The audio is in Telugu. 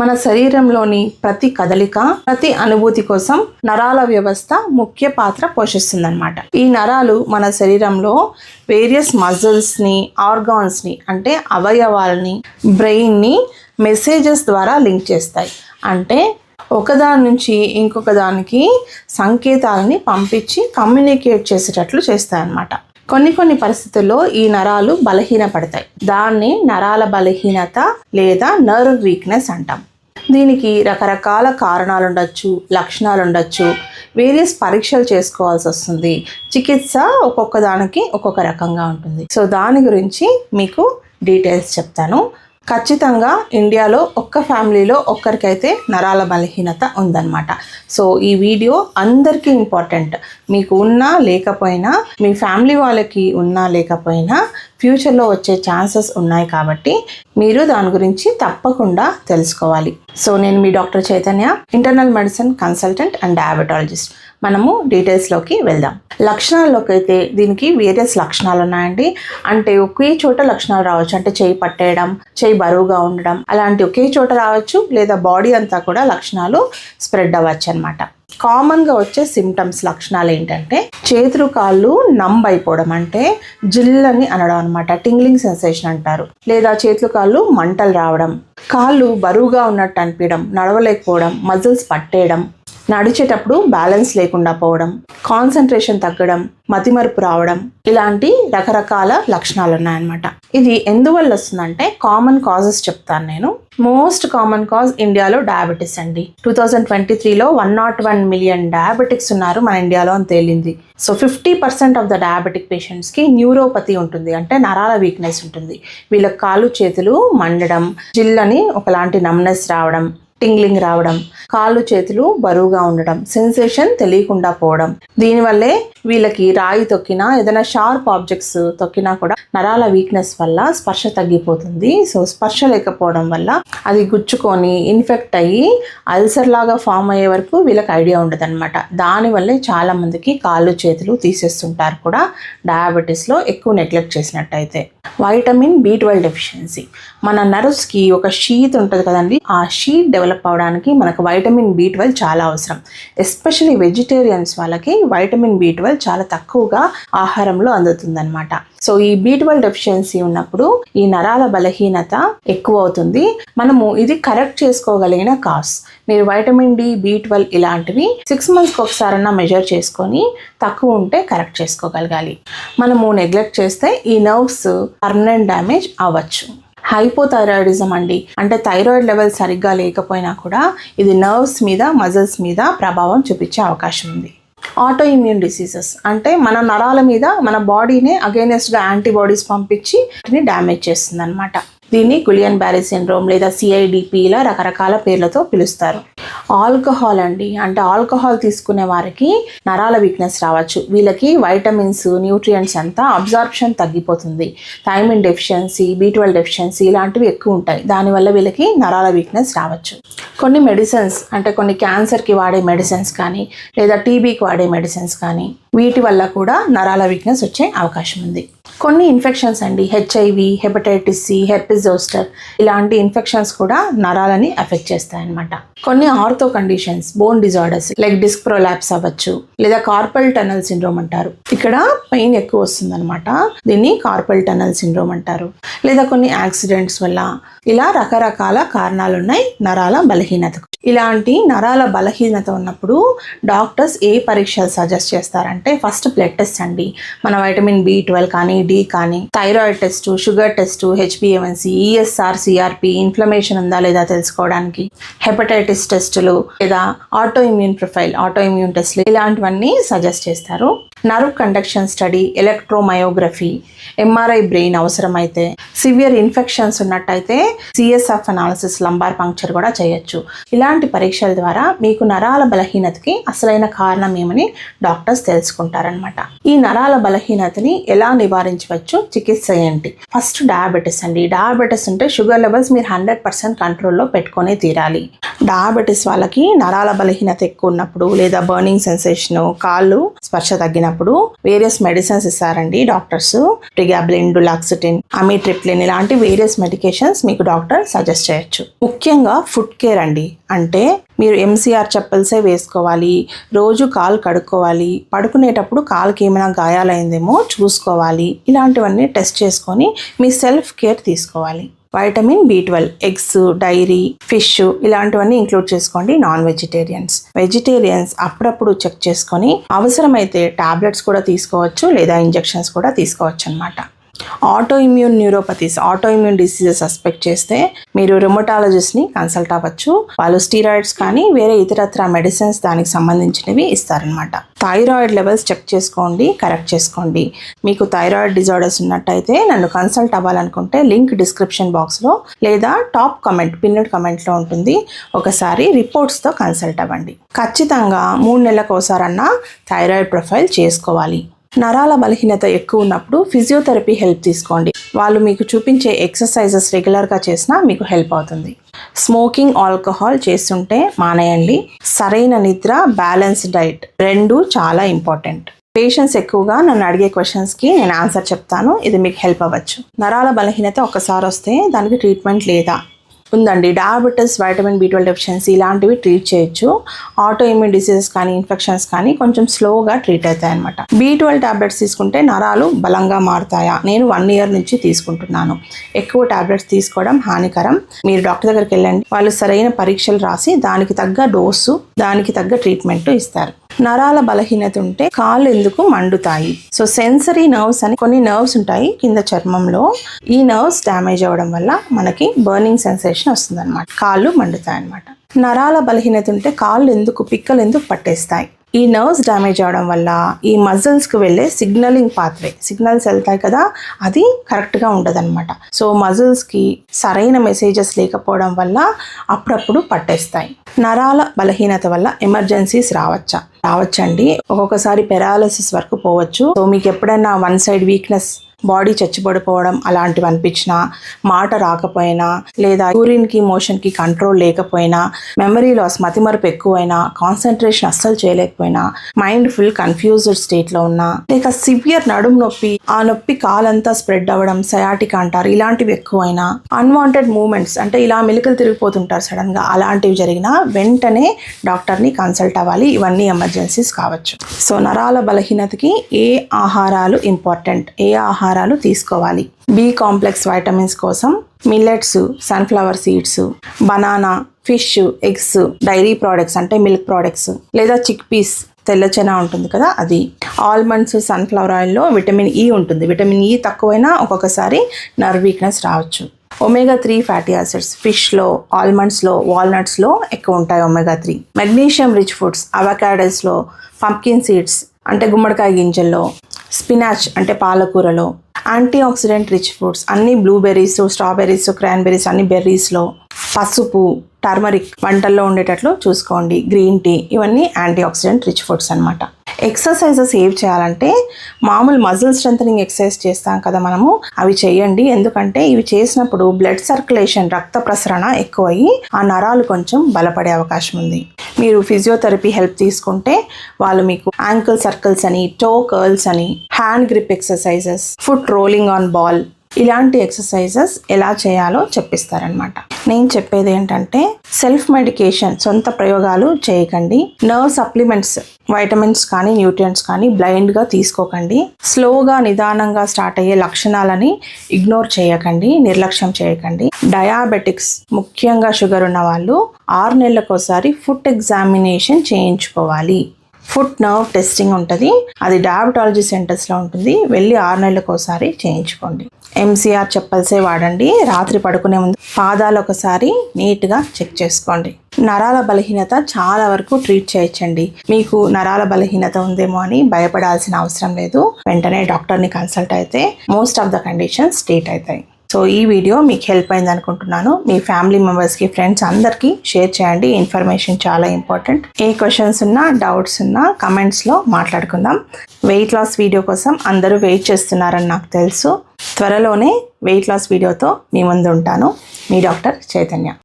మన శరీరంలోని ప్రతి కదలిక ప్రతి అనుభూతి కోసం నరాల వ్యవస్థ ముఖ్య పాత్ర పోషిస్తుందన్నమాట. ఈ నరాలు మన శరీరంలో వేరియస్ మజిల్స్ని ఆర్గాన్స్ని అంటే అవయవాలని బ్రెయిన్ని మెసేజెస్ ద్వారా లింక్ చేస్తాయి. అంటే ఒకదాని నుంచి ఇంకొక దానికి సంకేతాలని పంపించి కమ్యూనికేట్ చేసేటట్లు చేస్తాయన్నమాట. కొన్ని కొన్ని పరిస్థితుల్లో ఈ నరాలు బలహీనపడతాయి. దాన్ని నరాల బలహీనత లేదా నర్వ్ వీక్నెస్ అంటాం. దీనికి రకరకాల కారణాలు ఉండొచ్చు లక్షణాలు ఉండొచ్చు వేరియస్ పరీక్షలు చేసుకోవాల్సి వస్తుంది. చికిత్స ఒక్కొక్క దానికి ఒక్కొక్క రకంగా ఉంటుంది. సో దాని గురించి మీకు డీటెయిల్స్ చెప్తాను. ఖచ్చితంగా ఇండియాలో ఒక్క ఫ్యామిలీలో ఒక్కరికైతే నరాల బలహీనత ఉందన్నమాట. సో ఈ వీడియో అందరికీ ఇంపార్టెంట్. మీకు ఉన్నా లేకపోయినా మీ ఫ్యామిలీ వాళ్ళకి ఉన్నా లేకపోయినా ఫ్యూచర్లో వచ్చే ఛాన్సెస్ ఉన్నాయి కాబట్టి మీరు దాని గురించి తప్పకుండా తెలుసుకోవాలి. సో నేను మీ doctor Chaitanya internal medicine consultant and diabetologist మనము డీటెయిల్స్లోకి వెళ్దాం. లక్షణాల్లోకి అయితే దీనికి వేరియస్ లక్షణాలు ఉన్నాయండి అంటే ఒకే చోట లక్షణాలు రావచ్చు. అంటే చేయి పట్టేయడం చేయి బరువుగా ఉండడం అలాంటి ఒకే చోట రావచ్చు. లేదా బాడీ అంతా కూడా లక్షణాలు స్ప్రెడ్ అవ్వచ్చు అనమాట కామన్గా వచ్చే సిమ్టమ్స్ లక్షణాలు ఏంటంటే చేతులు కాళ్ళు నంబ్ అయిపోవడం అంటే జిల్లని అనడం అనమాట టింగ్లింగ్ సెన్సేషన్ అంటారు. లేదా చేతులు కాళ్ళు మంటలు రావడం కాళ్ళు బరువుగా ఉన్నట్టు అనిపించడం నడవలేకపోవడం మజిల్స్ పట్టేయడం నడిచేటప్పుడు బ్యాలెన్స్ లేకుండా పోవడం కాన్సన్ట్రేషన్ తగ్గడం మతిమరుపు రావడం ఇలాంటి రకరకాల లక్షణాలు ఉన్నాయన్నమాట ఇది ఎందువల్ల వస్తుందంటే కామన్ కాజెస్ చెప్తాను నేను. మోస్ట్ కామన్ కాజ్ ఇండియాలో డయాబెటీస్ అండి. టూ థౌజండ్ ట్వంటీ త్రీలో one not one million diabetics ఉన్నారు మన ఇండియాలో అని తేలింది. So fifty percent of the diabetic పేషెంట్స్కి న్యూరోపతి ఉంటుంది. అంటే నరాల వీక్నెస్ ఉంటుంది. వీళ్ళ కాళ్ళు చేతులు మండడం జిల్లని ఒకలాంటి నమ్నెస్ రావడం టింగ్లింగ్ రావడం కాళ్ళు చేతులు బరువుగా ఉండడం సెన్సేషన్ తెలియకుండా పోవడం. దీనివల్లే వీళ్ళకి రాయి తొక్కినా ఏదైనా షార్ప్ ఆబ్జెక్ట్స్ తొక్కినా కూడా నరాల వీక్నెస్ వల్ల స్పర్శ తగ్గిపోతుంది. సో స్పర్శ లేకపోవడం వల్ల అది గుచ్చుకొని ఇన్ఫెక్ట్ అయ్యి అల్సర్ లాగా ఫామ్ అయ్యే వరకు వీళ్ళకి ఐడియా ఉండదు అనమాట దానివల్లే చాలా మందికి కాళ్ళు చేతులు తీసేస్తుంటారు కూడా. డయాబెటీస్లో ఎక్కువ నెగ్లెక్ట్ చేసినట్టయితే. వైటమిన్ బి ట్వెల్వ్ డెఫిషియన్సీ మన నర్వ్స్కి ఒక షీట్ ఉంటుంది కదండి. ఆ షీట్ డెవలప్ డెవలప్ అవడానికి మనకు వైటమిన్ బి ట్వెల్వ్ చాలా అవసరం. ఎస్పెషలీ వెజిటేరియన్స్ వాళ్ళకి వైటమిన్ బి ట్వెల్వ్ చాలా తక్కువగా ఆహారంలో అందుతుందన్నమాట. సో ఈ బి ట్వెల్వ్ డెఫిషియన్సీ ఉన్నప్పుడు ఈ నరాల బలహీనత ఎక్కువ అవుతుంది. మనము ఇది కరెక్ట్ చేసుకోగలిగిన కాస్ మీరు వైటమిన్ డి బి ట్వెల్వ్ ఇలాంటివి సిక్స్ మంత్స్కి ఒకసారన్నా మెజర్ చేసుకొని తక్కువ ఉంటే కరెక్ట్ చేసుకోగలగాలి. మనము నెగ్లెక్ట్ చేస్తే ఈ నర్వ్స్ పర్మనెంట్ డ్యామేజ్ అవ్వచ్చు. హైపోథైరాయిడిజం అండి. అంటే థైరాయిడ్ లెవెల్ సరిగ్గా లేకపోయినా కూడా ఇది నర్వ్స్ మీద మజిల్స్ మీద ప్రభావం చూపించే అవకాశం ఉంది. ఆటో ఇమ్యూన్ డిసీజెస్ అంటే మన నరాల మీద మన బాడీనే అగేనెస్ట్గా యాంటీబాడీస్ పంపించి వాటిని డ్యామేజ్ చేస్తుంది అనమాట దీన్ని గులియన్ బ్యారీ సిండ్రోమ్ లేదా సిఐడిపి ఇలా రకరకాల పేర్లతో పిలుస్తారు. ఆల్కహాల్ అండి. అంటే ఆల్కహాల్ తీసుకునే వారికి నరాల వీక్నెస్ రావచ్చు. వీళ్ళకి వైటమిన్స్ న్యూట్రియంట్స్ అంతా అబ్జార్ప్షన్ తగ్గిపోతుంది. Thiamine deficiency B twelve deficiency ఇలాంటివి ఎక్కువ ఉంటాయి. దానివల్ల వీళ్ళకి నరాల వీక్నెస్ రావచ్చు. కొన్ని మెడిసిన్స్ అంటే కొన్ని క్యాన్సర్కి వాడే మెడిసిన్స్ కానీ లేదా టీబీకి వాడే మెడిసిన్స్ కానీ వీటి వల్ల కూడా నరాల వీక్నెస్ వచ్చే అవకాశం ఉంది. కొన్ని ఇన్ఫెక్షన్స్ అండి. హెచ్ఐవి హెపటైటిస్ సి హెర్పిజోస్టర్ ఇలాంటి ఇన్ఫెక్షన్స్ కూడా నరాలని ఎఫెక్ట్ చేస్తాయన్నమాట. కొన్ని ortho conditions bone disorders like disc prolapse అవ్వచ్చు లేదా కార్పల్ టనల్ సిండ్రోమ్ అంటారు. ఇక్కడ పెయిన్ ఎక్కువ వస్తుందన్నమాట. దీన్ని కార్పల్ టనల్ సిండ్రోమ్ అంటారు. లేదా కొన్ని యాక్సిడెంట్స్ వల్ల ఇలా రకరకాల కారణాలు ఉన్నాయి నరాల బలహీనతకు. ఇలాంటి నరాల బలహీనత ఉన్నప్పుడు డాక్టర్స్ ఏ పరీక్షలు సజెస్ట్ చేస్తారంటే ఫస్ట్ బ్లడ్ టెస్ట్ అండి. మన వైటమిన్ బి ట్వెల్వ్ కానీ డి కానీ. థైరాయిడ్ టెస్ట్ షుగర్ టెస్ట్ హెచ్బిఎంఎన్సి ఈఎస్ఆర్ సిఆర్పి ఇన్ఫ్లమేషన్ ఉందా లేదా తెలుసుకోవడానికి. హెపటైటిస్ టెస్టులు లేదా auto immune profile auto immune టెస్ట్లు ఇలాంటివన్నీ సజెస్ట్ చేస్తారు. Nerve conduction study electromyography MRI brain అవసరమైతే సివియర్ ఇన్ఫెక్షన్స్ ఉన్నట్టయితే సిఎస్ఎఫ్ అనాలిసిస్ లంబార్ పంక్చర్ కూడా చేయొచ్చు. ఇలాంటి పరీక్షల ద్వారా మీకు నరాల బలహీనతకి అసలైన కారణం ఏమని డాక్టర్స్ తెలుసుకుంటారనమాట ఈ నరాల బలహీనతని ఎలా నివారించవచ్చు? చికిత్స ఏంటి? ఫస్ట్ డయాబెటీస్ అండి. డయాబెటీస్ ఉంటే షుగర్ లెవెల్స్ మీరు హండ్రెడ్ పర్సెంట్ కంట్రోల్లో పెట్టుకొని తీరాలి. డయాబెటీస్ వాళ్ళకి నరాల బలహీనత ఎక్కువ ఉన్నప్పుడు లేదా బర్నింగ్ సెన్సేషన్ కాళ్ళు స్పర్శ తగ్గినప్పుడు వేరియస్ మెడిసిన్స్ ఇస్తారండి డాక్టర్స్ ప్రిగాబ్లిన్ డులాక్సిటిన్ అమిట్రిప్లిన్ ఇలాంటి వేరియస్ మెడికేషన్స్ మీకు డాక్టర్ సజెస్ట్ చేయొచ్చు. ముఖ్యంగా ఫుడ్ కేర్ అండి. అంటే మీరు ఎంసీఆర్ చెప్పల్సే వేసుకోవాలి రోజు కాలు కడుక్కోవాలి పడుకునేటప్పుడు కాలుకి ఏమైనా గాయాలైందేమో చూసుకోవాలి ఇలాంటివన్నీ టెస్ట్ చేసుకొని మీ సెల్ఫ్ కేర్ తీసుకోవాలి. Vitamin B twelve eggs dairy fish ఇలాంటివన్నీ ఇంక్లూడ్ చేసుకోండి నాన్ వెజిటేరియన్స్ వెజిటేరియన్స్ అప్పుడప్పుడు చెక్ చేసుకొని అవసరమైతే టాబ్లెట్స్ కూడా తీసుకోవచ్చు లేదా ఇంజెక్షన్స్ కూడా తీసుకోవచ్చు అనమాట autoimmune neuropathies autoimmune diseases suspect చేస్తే మీరు రిమోటాలజిస్ట్ని కన్సల్ట్ అవ్వచ్చు. వాళ్ళు స్టీరాయిడ్స్ కానీ వేరే ఇతరత్ర మెడిసిన్స్ దానికి సంబంధించినవి ఇస్తారనమాట థైరాయిడ్ లెవెల్స్ చెక్ చేసుకోండి కరెక్ట్ చేసుకోండి. మీకు థైరాయిడ్ డిజార్డర్స్ ఉన్నట్టయితే నన్ను కన్సల్ట్ అవ్వాలనుకుంటే లింక్ డిస్క్రిప్షన్ బాక్స్లో లేదా టాప్ కమెంట్ పిన్నెడ్ కమెంట్లో ఉంటుంది. ఒకసారి రిపోర్ట్స్తో కన్సల్ట్ అవ్వండి. ఖచ్చితంగా మూడు నెలలకు ఒకసారన్నా థైరాయిడ్ ప్రొఫైల్ చేసుకోవాలి. నరాల బలహీనత ఎక్కువ ఉన్నప్పుడు ఫిజియోథెరపీ హెల్ప్ తీసుకోండి. వాళ్ళు మీకు చూపించే ఎక్సర్సైజెస్ రెగ్యులర్గా చేసినా మీకు హెల్ప్ అవుతుంది. స్మోకింగ్ ఆల్కహాల్ చేస్తుంటే మానేయండి. సరైన నిద్ర బ్యాలెన్స్ డైట్ రెండు చాలా ఇంపార్టెంట్. పేషెంట్స్ ఎక్కువగా నన్ను అడిగే క్వశ్చన్స్కి నేను ఆన్సర్ చెప్తాను. ఇది మీకు హెల్ప్ అవ్వచ్చు. నరాల బలహీనత ఒక్కసారి వస్తే దానికి ట్రీట్మెంట్ లేదా? ఉందండి. Diabetes vitamin B twelve deficiency ఇలాంటివి ట్రీట్ చేయొచ్చు. ఆటో ఇమ్యూన్ డిసీజెస్ కానీ ఇన్ఫెక్షన్స్ కానీ కొంచెం స్లోగా ట్రీట్ అవుతాయి అనమాట బి ట్వెల్వ్ టాబ్లెట్స్ తీసుకుంటే నరాలు బలంగా మారుతాయా? నేను వన్ ఇయర్ నుంచి తీసుకుంటున్నాను. ఎక్కువ టాబ్లెట్స్ తీసుకోవడం హానికరం. మీరు డాక్టర్ దగ్గరికి వెళ్ళండి. వాళ్ళు సరైన పరీక్షలు రాసి దానికి తగ్గ డోసు దానికి తగ్గ ట్రీట్మెంట్ ఇస్తారు. నరాల బలహీనత ఉంటే కాళ్ళు ఎందుకు మండుతాయి? సో సెన్సరీ నర్వ్స్ అని కొన్ని నర్వ్స్ ఉంటాయి కింద చర్మంలో. ఈ నర్వ్స్ డ్యామేజ్ అవ్వడం వల్ల మనకి బర్నింగ్ సెన్సేషన్ వస్తుంది అనమాట కాళ్ళు మండుతాయి అనమాట నరాల బలహీనత ఉంటే కాళ్ళు ఎందుకు పిక్కలు ఎందుకు పట్టేస్తాయి? ఈ నర్వ్స్ డ్యామేజ్ అవడం వల్ల ఈ మజిల్స్కి వెళ్ళే సిగ్నలింగ్ పాత్వే సిగ్నల్స్ వెళ్తాయి కదా అది కరెక్ట్గా ఉండదన్నమాట. సో మజిల్స్కి సరైన మెసేజెస్ లేకపోవడం వల్ల అప్పుడప్పుడు పట్టేస్తాయి. నరాల బలహీనత వల్ల ఎమర్జెన్సీస్ రావచ్చా? రావచ్చండి. ఒక్కొక్కసారి పెరాలసిస్ వరకు పోవచ్చు. సో మీకు ఎప్పుడైనా వన్ సైడ్ వీక్నెస్ బాడీ చచ్చిపడిపోవడం అలాంటివి అనిపించినా మాట రాకపోయినా లేదా యూరిన్కి మోషన్కి కంట్రోల్ లేకపోయినా మెమరీ లాస్ మతిమరుపు ఎక్కువైనా కాన్సన్ట్రేషన్ అస్సలు చేయలేకపోయినా మైండ్ ఫుల్ కన్ఫ్యూజ్డ్ స్టేట్లో ఉన్నా లేక సివియర్ నడుము నొప్పి ఆ నొప్పి కాలంతా స్ప్రెడ్ అవ్వడం సయాటిక్ అంటారు ఇలాంటివి ఎక్కువైనా అన్వాంటెడ్ మూమెంట్స్ అంటే ఇలా మెలికలు తిరిగిపోతుంటారు సడన్గా అలాంటివి జరిగినా వెంటనే డాక్టర్ని కన్సల్ట్ అవ్వాలి ఇవన్నీ ఎమర్జెన్సీస్ కావచ్చు. సో నరాల బలహీనతకి ఏ ఆహారాలు ఇంపార్టెంట్? ఏ ఆహారం ఆహారాలు తీసుకోవాలి. బి కాంప్లెక్స్ వైటమిన్స్ కోసం millets sunflower seeds banana fish eggs dairy products అంటే మిల్క్ ప్రోడక్ట్స్ లేదా చిక్ పీస్ తెల్లచెన ఉంటుంది కదా అది. ఆల్మండ్స్ సన్ఫ్లవర్ ఆయిల్లో విటమిన్ ఈ ఉంటుంది. విటమిన్ ఈ e తక్కువైనా ఒక్కొక్కసారి నర్వ్ వీక్నెస్ రావచ్చు. ఒమేగా త్రీ ఫ్యాటీ యాసిడ్స్ ఫిష్లో ఆల్మండ్స్లో వాల్నట్స్లో ఎక్కువ ఉంటాయి omega three magnesium rich foods అవకాడోస్లో pumpkin seeds అంటే గుమ్మడికాయ గింజల్లో స్పినాచ్ అంటే పాలకూరలో యాంటీ ఆక్సిడెంట్ రిచ్ ఫుడ్స్ అన్ని బ్లూబెర్రీస్ స్ట్రాబెర్రీస్ క్రాన్బెర్రీస్ అన్ని బెర్రీస్లో పసుపు టర్మరిక్ వంటల్లో ఉండేటట్లు చూసుకోండి. గ్రీన్ టీ ఇవన్నీ యాంటీ ఆక్సిడెంట్ రిచ్ ఫుడ్స్ అనమాట ఎక్సర్సైజెస్ ఏవి చేయాలంటే మామూలు మజిల్ స్ట్రెంథనింగ్ ఎక్సర్సైజ్ చేస్తాం కదా మనము అవి చేయండి. ఎందుకంటే ఇవి చేసినప్పుడు బ్లడ్ సర్క్యులేషన్ రక్త ప్రసరణ ఎక్కువయ్యి ఆ నరాలు కొంచెం బలపడే అవకాశం ఉంది. మీరు ఫిజియోథెరపీ హెల్ప్ తీసుకుంటే వాళ్ళు మీకు యాంకిల్ సర్కిల్స్ అని టో కర్ల్స్ అని hand grip exercises foot rolling on ball ఇలాంటి ఎక్సర్సైజెస్ ఎలా చేయాలో చెప్పిస్తారనమాట నేను చెప్పేది ఏంటంటే సెల్ఫ్ మెడికేషన్ సొంత ప్రయోగాలు చేయకండి. నర్వ్ సప్లిమెంట్స్ వైటమిన్స్ కానీ న్యూట్రియంట్స్ కానీ బ్లైండ్గా తీసుకోకండి. స్లోగా నిదానంగా స్టార్ట్ అయ్యే లక్షణాలని ఇగ్నోర్ చేయకండి నిర్లక్ష్యం చేయకండి. డయాబెటిక్స్ ముఖ్యంగా షుగర్ ఉన్న వాళ్ళు ఆరు నెలలకోసారి ఫుడ్ ఎగ్జామినేషన్ చేయించుకోవాలి. ఫుట్ నర్వ్ టెస్టింగ్ ఉంటుంది. అది డయాబెటాలజీ సెంటర్స్లో ఉంటుంది. వెళ్ళి ఆరు నెలలకు ఒకసారి చేయించుకోండి. ఎంసీఆర్ చెప్పల్సే వాడండి. రాత్రి పడుకునే ముందు పాదాలు ఒకసారి నీట్గా చెక్ చేసుకోండి. నరాల బలహీనత చాలా వరకు ట్రీట్ చేయొచ్చండి. మీకు నరాల బలహీనత ఉందేమో అని భయపడాల్సిన అవసరం లేదు. వెంటనే డాక్టర్ని కన్సల్ట్ అయితే most of the conditions treat అవుతాయి. సో ఈ వీడియో మీకు హెల్ప్ అయింది అనుకుంటున్నాను. మీ ఫ్యామిలీ మెంబర్స్కి ఫ్రెండ్స్ అందరికీ షేర్ చేయండి. ఇన్ఫర్మేషన్ చాలా ఇంపార్టెంట్ ఏ క్వశ్చన్స్ ఉన్నా డౌట్స్ ఉన్నా కమెంట్స్లో మాట్లాడుకుందాం. వెయిట్ లాస్ వీడియో కోసం అందరూ వెయిట్ చేస్తున్నారని నాకు తెలుసు. త్వరలోనే వెయిట్ లాస్ వీడియోతో మీ ముందు ఉంటాను. మీ డాక్టర్ చైతన్య.